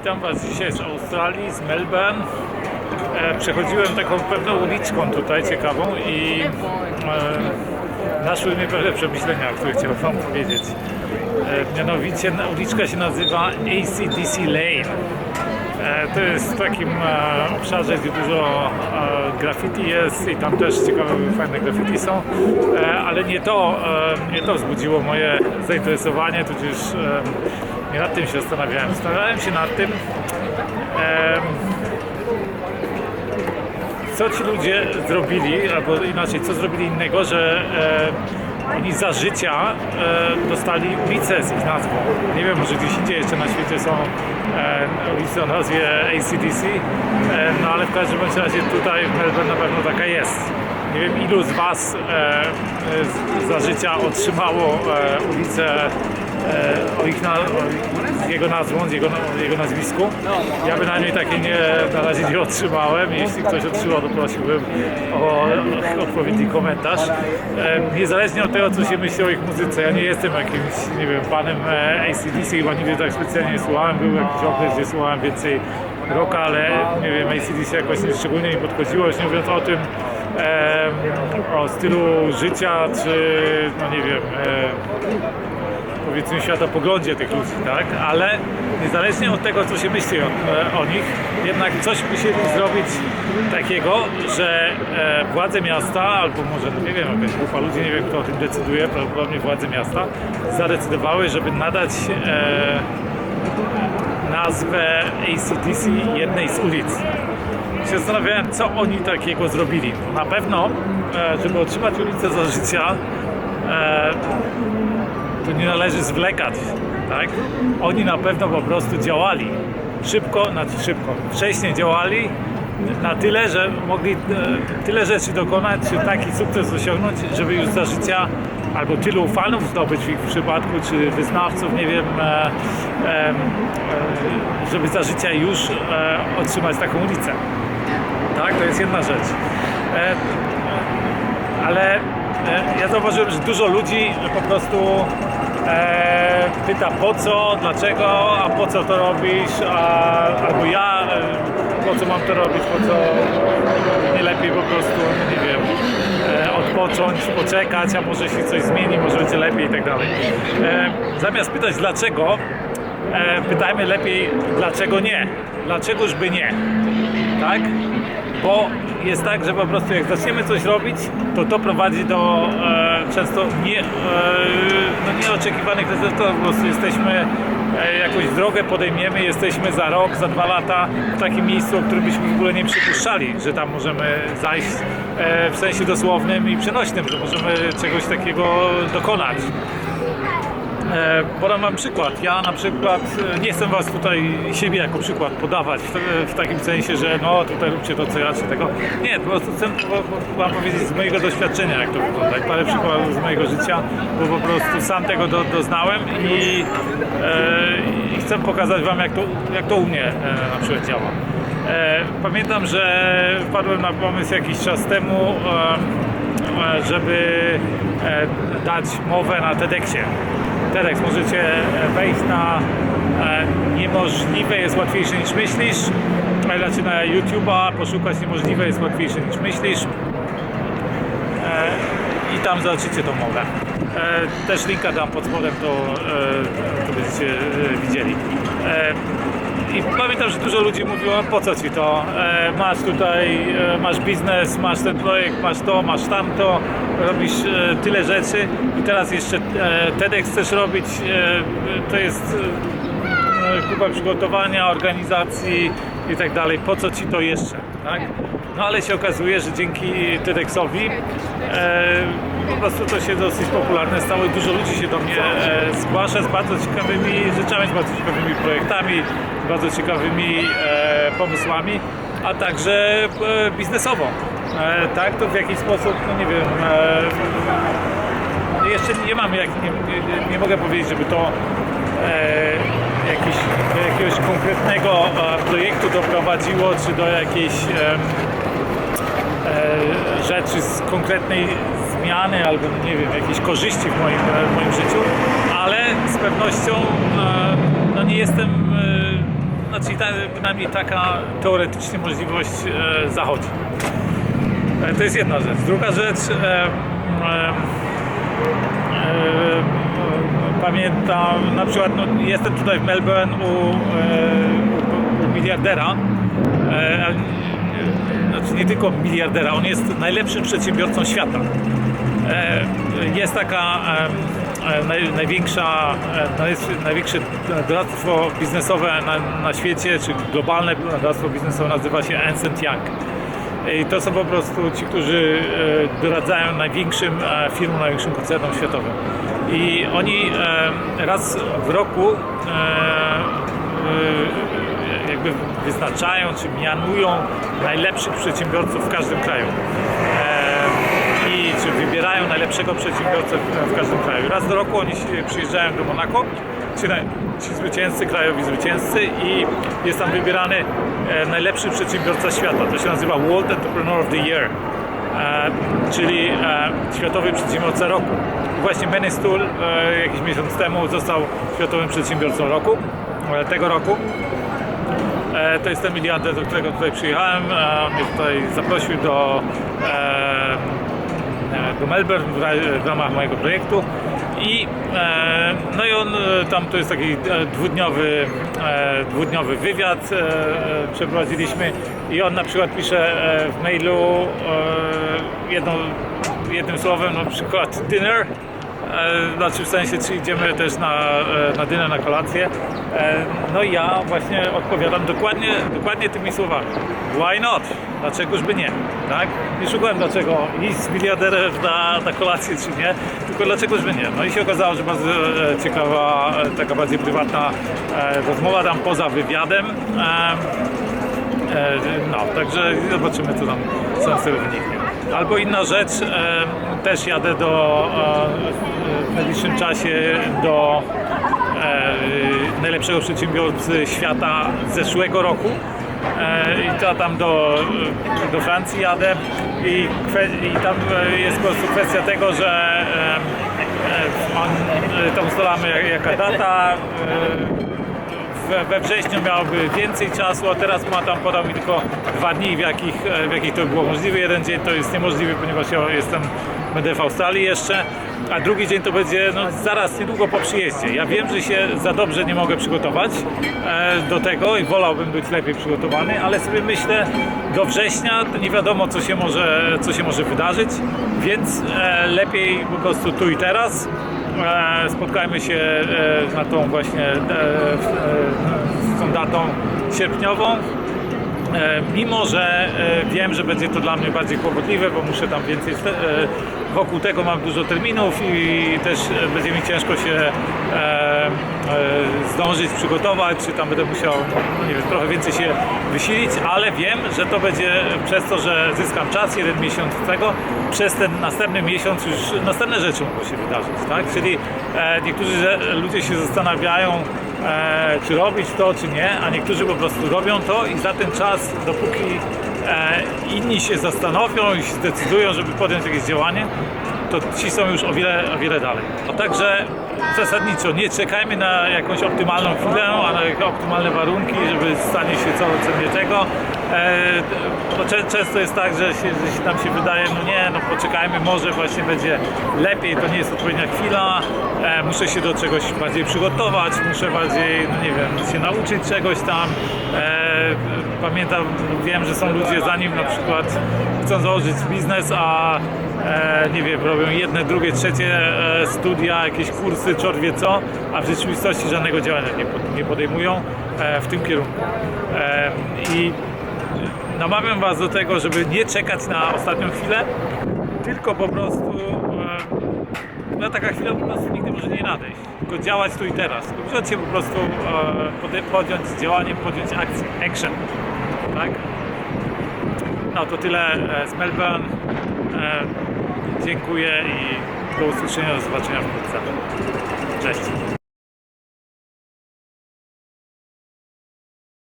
Witam Was dzisiaj z Australii, z Melbourne. E, przechodziłem taką pewną uliczką tutaj ciekawą i e, naszły mnie pewne przemyślenia, o których chciałbym Wam powiedzieć. E, mianowicie uliczka się nazywa ACDC Lane. E, to jest w takim e, obszarze, gdzie dużo e, graffiti jest i tam też ciekawe, fajne graffiti są, e, ale nie to, e, nie to wzbudziło moje zainteresowanie, tudzież e, nie nad tym się zastanawiałem. Zastanawiałem się nad tym, em, co ci ludzie zrobili, albo inaczej, co zrobili innego, że e, oni za życia e, dostali ulicę z ich nazwą. Nie wiem, może gdzieś indziej jeszcze na świecie są e, ulice o nazwie ACDC, e, no ale w każdym razie tutaj w Melbourne na pewno taka jest. Nie wiem, ilu z Was e, za życia otrzymało e, ulicę o, ich na, o jego nazwą, jego, jego nazwisku. Ja bynajmniej takie nie, na razie nie otrzymałem. Jeśli ktoś otrzymał, to prosiłbym o odpowiedni komentarz. E, niezależnie od tego, co się myśli o ich muzyce, ja nie jestem jakimś, nie wiem, panem e, ACDC, chyba nigdy tak specjalnie nie słuchałem. Był jakiś okres, gdzie słuchałem więcej rocka, ale nie wiem, ACDC jakoś nie szczególnie mi podchodziło, już nie mówiąc o tym, e, o stylu życia, czy no nie wiem, e, powiedzmy światopoglądzie tych ludzi, tak? Ale niezależnie od tego, co się myśli o, e, o nich, jednak coś musieli zrobić takiego, że e, władze miasta, albo może, no nie wiem, jakaś grupa ludzi, nie wiem kto o tym decyduje, prawdopodobnie władze miasta, zadecydowały, żeby nadać e, nazwę ACDC jednej z ulic się zastanawiałem, co oni takiego zrobili. Na pewno, e, żeby otrzymać ulicę za życia, to nie należy zwlekać, tak? Oni na pewno po prostu działali szybko, znaczy szybko, wcześniej działali na tyle, że mogli e, tyle rzeczy dokonać, czy taki sukces osiągnąć, żeby już za życia albo tylu fanów zdobyć w ich przypadku, czy wyznawców, nie wiem, e, e, żeby za życia już otrzymać taką ulicę. Tak, to jest jedna rzecz. Ale ja zauważyłem, że dużo ludzi po prostu pyta po co, dlaczego, a po co to robisz, a, albo ja e, po co mam to robić, po co nie lepiej po prostu, nie wiem, e, odpocząć, poczekać, a może się coś zmieni, może będzie lepiej i tak dalej. E, zamiast pytać dlaczego, e, pytajmy lepiej dlaczego nie, dlaczegoż by nie, tak? Bo jest tak, że po prostu jak zaczniemy coś robić, to to prowadzi do e, często nie, e, no nieoczekiwanych rezultatów. Po prostu jesteśmy, e, jakąś drogę podejmiemy, jesteśmy za rok, za dwa lata w takim miejscu, o którym byśmy w ogóle nie przypuszczali, że tam możemy zajść e, w sensie dosłownym i przenośnym, że możemy czegoś takiego dokonać. E, Podam Wam przykład. Ja na przykład e, nie chcę Was tutaj siebie jako przykład podawać w, w takim sensie, że no tutaj róbcie to co ja czy tego. Nie, po prostu chcę Wam powiedzieć z mojego doświadczenia jak to wygląda. Parę przykładów z mojego życia, bo po prostu sam tego do, doznałem i, e, i chcę pokazać Wam jak to, jak to u mnie e, na przykład działa. E, pamiętam, że wpadłem na pomysł jakiś czas temu, e, e, żeby dać mowę na TEDxie. TEDx możecie wejść na e, niemożliwe jest łatwiejsze niż myślisz, znaczy na YouTube'a poszukać niemożliwe jest łatwiejsze niż myślisz e, i tam zobaczycie tą mowę. E, też linka dam pod spodem, to, to będziecie widzieli. E, i pamiętam, że dużo ludzi mówiło, "A po co ci to? E, masz tutaj, e, masz biznes, masz ten projekt, masz to, masz tamto, robisz e, tyle rzeczy i teraz jeszcze e, TEDx chcesz robić, e, to jest e, kupa przygotowania, organizacji i tak dalej. Po co ci to jeszcze? Tak? No ale się okazuje, że dzięki TEDxowi e, po prostu to się dosyć popularne stało i dużo ludzi się do mnie e, zgłasza z bardzo ciekawymi rzeczami, z bardzo ciekawymi projektami, bardzo ciekawymi e, pomysłami, a także e, biznesowo. E, tak, to w jakiś sposób, no nie wiem, e, jeszcze nie mam, jak, nie, nie, nie mogę powiedzieć, żeby to e, jakiś, jakiegoś konkretnego e, projektu doprowadziło, czy do jakiejś e, e, rzeczy z konkretnej zmiany albo nie wiem, jakiejś korzyści w moim, w moim życiu, ale z pewnością e, no nie jestem, e, znaczy ta, przynajmniej taka teoretycznie możliwość e, zachodzi. E, to jest jedna rzecz. Druga rzecz, e, pamiętam na przykład, no, jestem tutaj w Melbourne u, u, u miliardera, znaczy nie tylko miliardera, on jest najlepszym przedsiębiorcą świata. Jest taka naj, największa, e, największe doradztwo biznesowe na, na świecie, czy globalne doradztwo biznesowe nazywa się Ernst Young. I to są po prostu ci, którzy e, doradzają największym e, firmom, największym koncernom światowym. I oni e, raz w roku e, e, jakby wyznaczają czy mianują najlepszych przedsiębiorców w każdym kraju. I czy wybierają najlepszego przedsiębiorcę w, w każdym kraju. Raz do roku oni przyjeżdżają do Monako, ci, ci zwycięzcy, krajowi zwycięzcy i jest tam wybierany e, najlepszy przedsiębiorca świata. To się nazywa World Entrepreneur of the Year, e, czyli e, Światowy Przedsiębiorca Roku. Właśnie Benny Stull e, jakiś miesiąc temu został Światowym Przedsiębiorcą Roku, e, tego roku. E, To jest ten miliarder, do którego tutaj przyjechałem. E, mnie tutaj zaprosił do, e, do Melbourne w ra- w ramach mojego projektu. I, e, no i on e, tam to jest taki e, dwudniowy, dwudniowy wywiad przeprowadziliśmy i on na przykład pisze w mailu jednym słowem na przykład dinner Znaczy w sensie, czy idziemy też na, na dynę, na kolację. No i ja właśnie odpowiadam dokładnie, dokładnie tymi słowami. Why not? Dlaczegoż by nie? Tak? Nie szukałem dlaczego iść z miliarderem na, na kolację czy nie, tylko dlaczegoż by nie. No i się okazało, że bardzo e, ciekawa, e, taka bardziej prywatna e, rozmowa tam poza wywiadem. No, także zobaczymy, co tam, co wyniknie. Albo inna rzecz, też jadę do, w najbliższym czasie do najlepszego przedsiębiorcy świata zeszłego roku. E, I to tam do, do Francji jadę i, i tam e, jest po prostu kwestia tego, że e, on, tam ustalamy jak- jaka data, we, wrześniu miałoby więcej czasu, a teraz ma tam podał mi tylko dwa dni, w jakich, w jakich to było możliwe. Jeden dzień to jest niemożliwy, ponieważ ja jestem, będę w Australii jeszcze, a drugi dzień to będzie no, zaraz, niedługo po przyjeździe. Ja wiem, że się za dobrze nie mogę przygotować e, do tego i wolałbym być lepiej przygotowany, ale sobie myślę, do września nie wiadomo, co się może, co się może wydarzyć, więc e, lepiej po prostu tu i teraz. E, spotkajmy się na tą właśnie tą datą sierpniową. Mimo, że wiem, że będzie to dla mnie bardziej kłopotliwe, bo muszę tam więcej. Wokół tego mam dużo terminów i też e, będzie mi ciężko się e, e, zdążyć przygotować, czy tam będę musiał nie wiem, trochę więcej się wysilić, ale wiem, że to będzie przez to, że zyskam czas, jeden miesiąc tego, przez ten następny miesiąc już następne rzeczy mogą się wydarzyć, tak? Czyli e, niektórzy ludzie się zastanawiają, e, czy robić to, czy nie, a niektórzy po prostu robią to i za ten czas, dopóki e, inni się zastanowią i zdecydują, żeby podjąć jakieś działanie, to ci są już o wiele, o wiele dalej. No także zasadniczo nie czekajmy na jakąś optymalną chwilę, a na optymalne warunki, żeby stanie się co, co nie czego. E, często jest tak, że się, że się się wydaje, no nie, no poczekajmy, może właśnie będzie lepiej, to nie jest odpowiednia chwila, e, muszę się do czegoś bardziej przygotować, muszę bardziej, no nie wiem, się nauczyć czegoś tam. E, pamiętam, wiem, że są ludzie zanim na przykład chcą założyć biznes, a e, nie wiem, robią jedne, drugie, trzecie e, studia, jakieś kursy, czor wie co, a w rzeczywistości żadnego działania nie, pod- nie podejmują e, w tym kierunku. E, I namawiam Was do tego, żeby nie czekać na ostatnią chwilę, tylko po prostu e, no taka chwila po prostu nigdy może nie nadejść. Tylko działać tu i teraz. Się po prostu, podjąć działanie, podjąć akcję, action. Tak? No to tyle z Melbourne. Dziękuję i do usłyszenia, do zobaczenia wkrótce. Cześć.